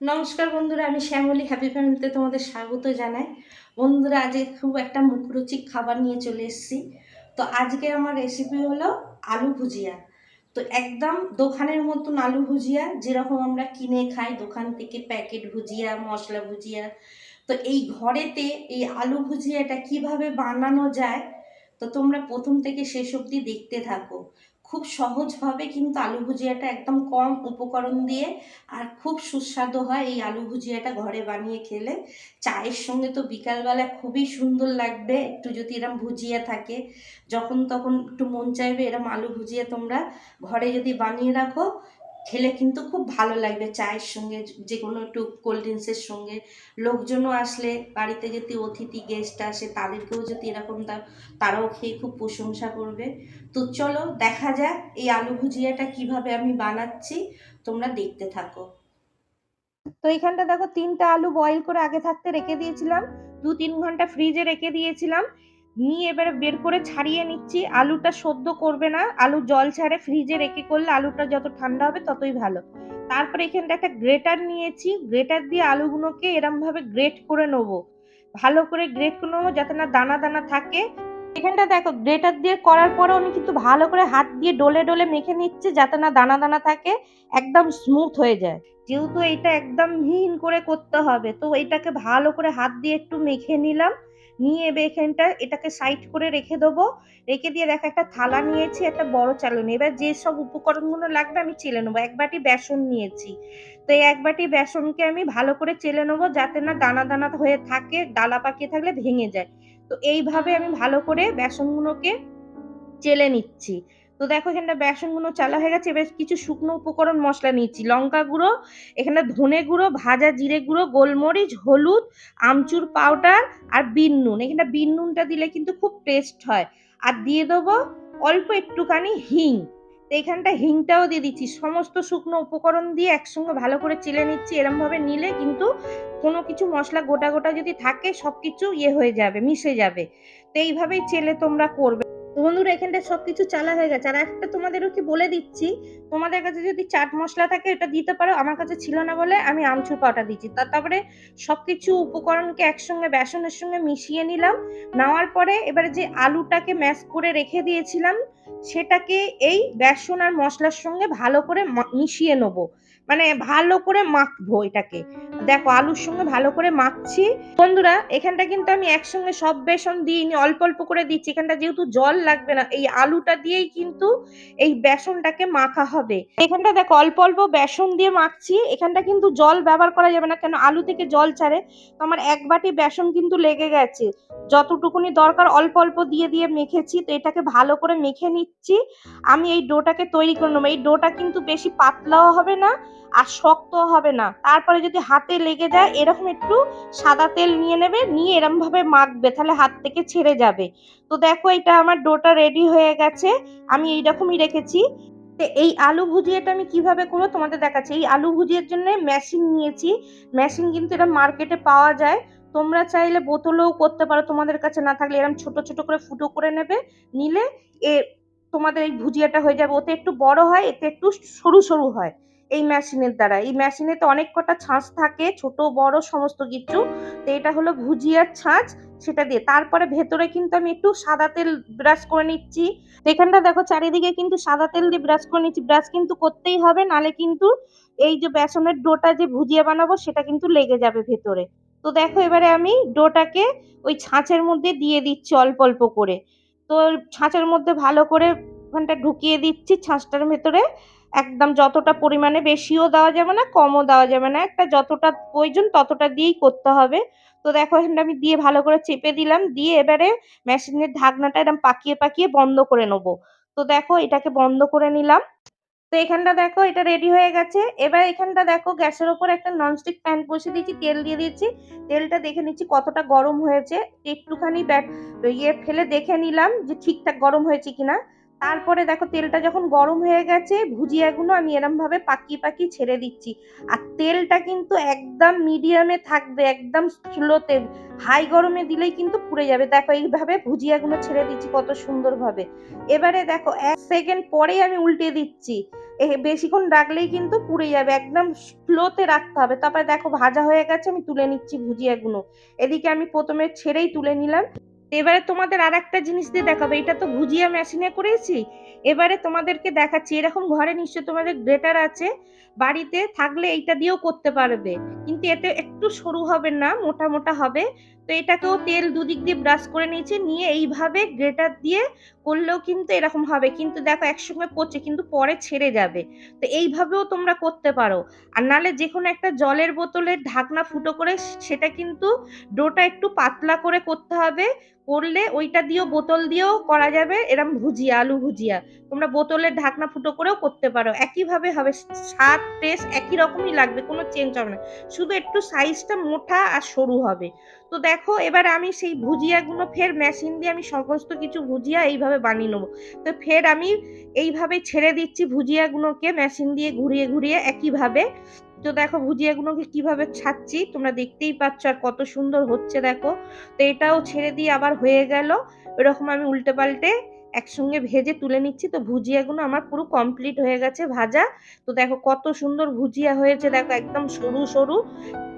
নমস্কার বন্ধুরা, আমি শ্যামলী হ্যাপি ফ্যামিলিতে তোমাদের স্বাগত জানাই। বন্ধুরা, আজকে খুব একটা মুখরুচিক খাবার নিয়ে চলে এসেছি। তো আজকে আমার রেসিপি হলো আলু ভুজিয়া। তো একদম দোকানের মতন আলু ভুজিয়া, যেরকম আমরা কিনে খাই, দোকান থেকে প্যাকেট ভুজিয়া, মশলা ভুজিয়া। তো এই ঘরেতে এই আলু ভুজিয়াটা কীভাবে বানানো যায়, তো তোমরা প্রথম থেকে শেষ অবধি দেখতে থাকো। খুব সহজভাবে কিন্তু আলু ভুজিয়াটা একদম কম উপকরণ দিয়ে আর খুব সুস্বাদু হয় এই আলু ভুজিয়াটা ঘরে বানিয়ে খেলে। চায়ের সঙ্গে তো বিকালবেলা খুবই সুন্দর লাগবে, একটু যদি এরম ভুজিয়া থাকে, যখন তখন একটু মন চাইবে এরম আলু ভুজিয়া তোমরা ঘরে যদি বানিয়ে রাখো খেলে কিন্তু খুব ভালো লাগবে চায়ের সঙ্গে যে কোনো একটু কোল্ড ড্রিঙ্কসের সঙ্গে। লোকজনও আসলে বাড়িতে যদি অতিথি গেস্ট আসে, তাদেরকেও যদি এরকম তারাও খেয়ে খুব প্রশংসা করবে। তো চলো, দেখা যাক এই আলু ভুজিয়াটা কীভাবে আমি বানাচ্ছি। তোমরা দেখতে থাকো। তো এখানটা দেখো, তিনটা আলু বয়েল করে আগে থাকতে রেখে দিয়েছিলাম। দু তিন ঘণ্টা ফ্রিজে রেখে দিয়েছিলাম। নিয়ে এবারে বের করে ছাড়িয়ে নিচ্ছি। আলুটা সদ্য করবে না। আলু জল ছাড়ে ফ্রিজে রেখে করলে আলুটা যত ঠান্ডা হবে ততই ভালো। তারপরে এখানটা একটা গ্রেটার নিয়েছি। গ্রেটার দিয়ে আলুগুলোকে এরম ভাবে গ্রেট করে নেব। ভালো করে গ্রেট করে নেব যাতে না দানা দানা থাকে। এখানটা দেখো গ্রেটার দিয়ে করার পরেও আমি কিন্তু ভালো করে হাত দিয়ে ডলে ডলে মেখে নিচ্ছে যাতে না দানা দানা থাকে, একদম স্মুথ হয়ে যায়। যেহেতু এটা একদম মিহিন করে করতে হবে, তো এটাকে ভালো করে হাত দিয়ে একটু মেখে নিলাম। নিয়ে এবার এখানটা এটাকে সাইড করে রেখে দেবো। রেখে দিয়ে দেখো একটা থালা নিয়েছি, একটা বড় চালনি। এবার যেসব উপকরণগুলো লাগবে আমি চেলে নেব। এক বাটি বেসন নিয়েছি। তো এই এক বাটি বেসনকে আমি ভালো করে চেলে নেব যাতে না দানা দানা হয়ে থাকে, ডালা পাকিয়ে থাকলে ভেঙে যায়। তো এইভাবে আমি ভালো করে বেসনগুলোকে চেলে নিচ্ছি। তো দেখো এখানটা বেসনগুলো চালা হয়ে গেছে, এবার কিছু শুকনো উপকরণ মশলা নিচ্ছি লঙ্কা গুঁড়ো এখানে ধনে গুঁড়ো, ভাজা জিরে গুঁড়ো, গোলমরিচ, হলুদ, আমচুর পাউডার আর বিন নুন। এখানে বিন নুনটা দিলে কিন্তু খুব টেস্ট হয়। আর দিয়ে দেবো অল্প একটুখানি হিং। তো এখানটা হিংটাও দিয়ে দিচ্ছি। সমস্ত শুকনো উপকরণ দিয়ে একসঙ্গে ভালো করে চেলে নিচ্ছি, এরমভাবে নিলে কিন্তু কোনো কিছু মশলা গোটা গোটা যদি থাকে সব কিছু ইয়ে হয়ে যাবে, মিশে যাবে। তো এইভাবেই চেলে তোমরা করবে। তো বন্ধুরা, এখানটা সবকিছু চালা হয়ে গেছে। আর একটা তোমাদেরও কি বলে দিচ্ছি, তোমাদের কাছে যদি চাট মশলা থাকে, এটা দিতে পারো। আমার কাছে ছিল না বলে আমি আমচুর পাউডার দিচ্ছি তারপরে সবকিছু উপকরণকে একসঙ্গে বেসনের সঙ্গে মিশিয়ে নিলাম। নেওয়ার পরে এবারে যে আলুটাকে ম্যাশ করে রেখে দিয়েছিলাম, সেটাকে এই বেসন আর মশলার সঙ্গে ভালো করে মিশিয়ে নেব। মানে ভালো করে মাখবো এটাকে। দেখো, আলুর সঙ্গে ভালো করে মাখছি। বন্ধুরা, এখানটা কিন্তু আমি একসঙ্গে সব বেসন দিইনি, অল্প অল্প করে দিচ্ছি। এখানটা যেহেতু জল লাগবে না, এই আলুটা দিয়েই কিন্তু এই বেসনটাকে মাখা হবে। এখানটা দেখো, অল্প অল্প বেসন দিয়ে মাখছি। এখানটা কিন্তু জল ব্যবহার করা যাবে না, কেন আলু থেকে জল ছাড়ে। তো আমার এক বাটি বেসন কিন্তু লেগে গেছে। যতটুকুনি দরকার, অল্প অল্প দিয়ে দিয়ে মেখেছি। তো এটাকে ভালো করে মেখে নিচ্ছি। আমি এই ডোটাকে তৈরি করে নেব। এই ডোটা কিন্তু বেশি পাতলাও হবে না আর শক্ত হবে না। তারপরে যদি হাতে লেগে যায়, এরকম একটু সাদা তেল নিয়ে নেবে, নিয়ে এরম ভাবে মাখবে, তাহলে হাত থেকে ছেড়ে যাবে। তো দেখো, এটা আমার ডোটা রেডি হয়ে গেছে। আমি এইরকমই রেখেছি। এই আলু ভুজিয়াটা আমি কীভাবে করব তোমাদের দেখাচ্ছি। এই আলু ভুজিয়ার জন্য মেশিন নিয়েছি। মেশিন কিন্তু এটা মার্কেটে পাওয়া যায়। তোমরা চাইলে বোতলেও করতে পারো, তোমাদের কাছে না থাকলে এরকম ছোট ছোট করে ফুটো করে নেবে। নিলে এ তোমাদের এই ভুজিয়াটা হয়ে যাবে। ওতে একটু বড় হয়, এতে একটু সরু সরু হয়। এই মেশিনের দ্বারা। এই মেশিনে তো অনেক কটা ছাঁচ থাকে, ছোট, বড়, সমস্ত কিছু। তো এটা হলো ভুজিয়ার ছাঁচ, সেটা দিয়ে। তারপরে ভেতরে কিন্তু আমি একটু সাদা তেল ব্রাশ করে নিচ্ছি। তো এখানটা দেখো, চারিদিকে কিন্তু সাদা তেল দিয়ে ব্রাশ করে নিচ্ছি। ব্রাশ কিন্তু করতেই হবে, নালে কিন্তু এই যে বেসনের ডোটা যে ভুজিয়া বানাবো, সেটা কিন্তু লেগে যাবে ভেতরে। তো দেখো, এবারে আমি ডোটাকে ওই ছাঁচের মধ্যে দিয়ে দিচ্ছি অল্প অল্প করে। তো ছাঁচের মধ্যে ভালো করে ওখানটা ঢুকিয়ে দিচ্ছি ছাঁচটার ভেতরে। একদম যতটা পরিমাণে বেশিও দেওয়া যাবে না, কমও দেওয়া যাবে না। একটা যতটা প্রয়োজন ততটা দিয়েই করতে হবে। তো দেখো, এখানটা আমি দিয়ে ভালো করে চেপে দিলাম। দিয়ে এবারে মেশিনের ঢাকনাটা এরকম পাকিয়ে পাকিয়ে বন্ধ করে নেব। তো দেখো, এটাকে বন্ধ করে নিলাম। তো এখানটা দেখো, এটা রেডি হয়ে গেছে। এবার এখানটা দেখো, গ্যাসের ওপর একটা ননস্টিক প্যান বসিয়ে দিয়েছি, তেল দিয়ে দিয়েছি। তেলটা দেখে নিচ্ছি কতটা গরম হয়েছে। একটুখানি ব্যাট ইয়ে ফেলে দেখে নিলাম যে ঠিকঠাক গরম হয়েছে কিনা। তারপরে দেখো তেলটা যখন গরম হয়ে গেছে, ভুজিয়াগুলো আমি এরম ভাবে পাকিয়ে পাকিয়ে ছেড়ে দিচ্ছি। আর তেলটা কিন্তু একদম মিডিয়ামে থাকবে, একদম স্লোতে হাই গরমে দিলেই কিন্তু পুড়ে যাবে। দেখো এইভাবে ভুজিয়াগুলো ছেড়ে দিচ্ছি কত সুন্দরভাবে। এবারে দেখো এক সেকেন্ড পরেই আমি উল্টে দিচ্ছি। বেশিক্ষণ রাখলেই কিন্তু পুড়ে যাবে। একদম স্লোতে রাখতে হবে। তারপরে দেখো ভাজা হয়ে গেছে, আমি তুলে নিচ্ছি ভুজিয়াগুলো। এদিকে আমি প্রথমে ছেড়েই তুলে নিলাম। এবারে তোমাদের আর একটা জিনিস দিয়ে দেখাবো, এটা তো ভুজিয়া মেশিনে করেছি। এবারে তোমাদেরকে দেখাচ্ছি, এরকম ঘরে নিশ্চয় তোমাদের গ্রেটার আছে, বাড়িতে থাকলে এইটা দিয়েও করতে পারবে। কিন্তু এতে একটু সরু হবে না, মোটা মোটা হবে। তো এটাকেও তেল দুদিক দিয়ে ব্রাশ করে নিয়েছি, নিয়ে এইভাবে গ্রেটার দিয়ে করলেও কিন্তু এরকম হবে। কিন্তু দেখো একসঙ্গে পচে, কিন্তু পরে ছেড়ে যাবে। তো এইভাবেও তোমরা করতে পারো। আর নালে যে কোনো একটা জলের বোতলের ঢাকনা ফুটো করে, সেটা কিন্তু ডোটা একটু পাতলা করে করতে হবে। করলে ওইটা দিয়েও, বোতল দিয়েও করা যাবে। এরম ভুজিয়া, আলু ভুজিয়া। তোমরা বোতলের ঢাকনা ফুটো করেও করতে পারো। একইভাবে হবে স্বাদ টেস্ট একই রকমই লাগবে, কোনো চেঞ্জ হবে না। শুধু একটু সাইজটা মোটা আর সরু হবে। তো দেখো, এবার আমি সেই ভুজিয়াগুলো ফের মেশিন দিয়ে আমি সমস্ত কিছু ভুজিয়া এইভাবে বানিয়ে নেব। তো ফের আমি এইভাবে ছেড়ে দিচ্ছি ভুজিয়াগুলোকে মেশিন দিয়ে ঘুরিয়ে ঘুরিয়ে একইভাবে। তো দেখো ভুজিয়া ভুজিয়াগুলোকে কীভাবে ছাড়ছি, তোমরা দেখতেই পাচ্ছ আর কত সুন্দর হচ্ছে দেখো। তো এটাও ছেড়ে দিয়ে আবার হয়ে গেল। এরকম আমি উল্টে পাল্টে একসঙ্গে ভেজে তুলে নিচ্ছি। তো ভুজিয়াগুলো আমার পুরো কমপ্লিট হয়ে গেছে ভাজা। তো দেখো কত সুন্দর ভুজিয়া হয়েছে দেখো, একদম সরু সরু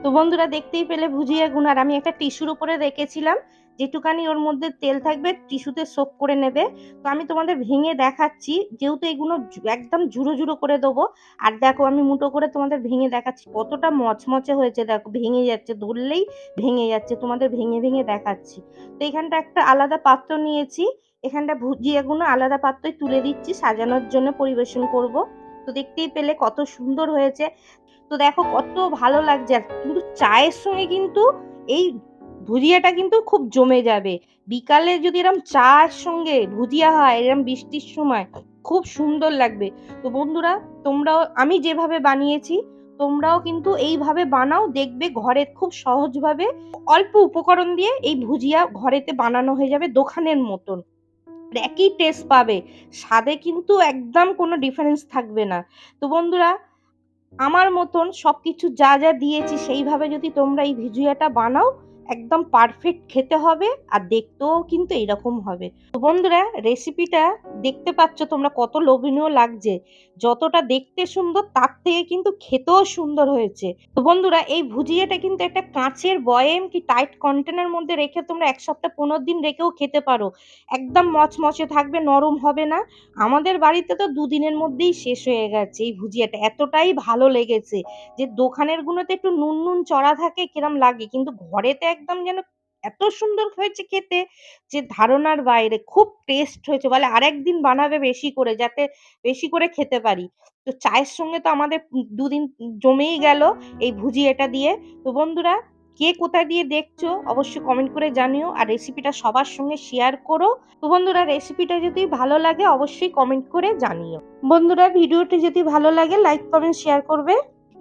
তো বন্ধুরা দেখতেই পেলে ভুজিয়াগুলো। আর আমি একটা টিস্যুর উপরে রেখেছিলাম। যেটুকানি ওর মধ্যে তেল থাকবে, টিস্যুতে সোপ করে নেবে। তো আমি তোমাদের ভেঙে দেখাচ্ছি, যেহেতু এগুলো একদম ঝুড়ো ঝুড়ো করে দেবো। আর দেখো, আমি মুটো করে তোমাদের ভেঙে দেখাচ্ছি, কতটা মচমচে হয়েছে দেখো, ভেঙে যাচ্ছে, ধরলেই ভেঙে যাচ্ছে, তোমাদের ভেঙে ভেঙে দেখাচ্ছি। তো এখানটা একটা আলাদা পাত্র নিয়েছি, এখানটা ভুজিয়াগুলো আলাদা পাত্রই তুলে দিচ্ছি, সাজানোর জন্য পরিবেশন করব। তো দেখতেই পেলে কত সুন্দর হয়েছে। তো দেখো, কত ভালো লাগছে, আর কিন্তু চায়ের সঙ্গে কিন্তু এই ভুজিয়াটা কিন্তু খুব জমে যাবে। বিকালে যদি এরম চার সঙ্গে ভুজিয়া হয়, এরম বৃষ্টির সময়, খুব সুন্দর লাগবে। তো বন্ধুরা, তোমরাও, আমি যেভাবে বানিয়েছি, তোমরাও কিন্তু এইভাবে বানাও, দেখবে ঘরে খুব সহজভাবে অল্প উপকরণ দিয়ে এই ভুজিয়া ঘরেতে বানানো হয়ে যাবে দোকানের মতন। একই টেস্ট পাবে। স্বাদে কিন্তু একদম কোনো ডিফারেন্স থাকবে না। তো বন্ধুরা, আমার মতন সবকিছু যা যা দিয়েছি, সেইভাবে যদি তোমরা এই ভুজিয়াটা বানাও একদম পারফেক্ট খেতে হবে আর দেখতেও কিন্তু এইরকম হবে। তো বন্ধুরা রেসিপিটা দেখতে পাচ্ছ তোমরা কত লোভনীয় লাগছে। যতটা দেখতে সুন্দর, তার থেকে কিন্তু খেতেও সুন্দর হয়েছে। তো বন্ধুরা, এই ভুজিয়াটা কিন্তু একটা কাঁচের বয়েম কি টাইট কন্টেনার মধ্যে রেখে তোমরা এক সপ্তাহ পনেরো দিন রেখেও খেতে পারো। একদম মচমচে থাকবে, নরম হবে না। আমাদের বাড়িতে তো দুদিনের মধ্যেই শেষ হয়ে গেছে এই ভুজিয়াটা। এতটাই ভালো লেগেছে যে দোকানের গুলোতে একটু নুন নুন চড়া থাকে, কিরম লাগে। কিন্তু ঘরেতে একদম যেন এত সুন্দর হয়েছে খেতে যে ধারণার বাইরে খুব টেস্ট হয়েছে। বলে আরেকদিন বানাবে বেশি করে যাতে বেশি করে খেতে পারি। তো চায়ের সঙ্গে তো আমাদের দুদিন জমেই গেল এই ভুজি এটা দিয়ে। তো বন্ধুরা, কে কোথায় দিয়ে দেখছ অবশ্যই কমেন্ট করে জানিও আর রেসিপিটা সবার সঙ্গে শেয়ার করো। তো বন্ধুরা রেসিপিটা যদি ভালো লাগে অবশ্যই কমেন্ট করে জানিও। বন্ধুরা, ভিডিওটি যদি ভালো লাগে লাইক কমেন্ট শেয়ার করবে।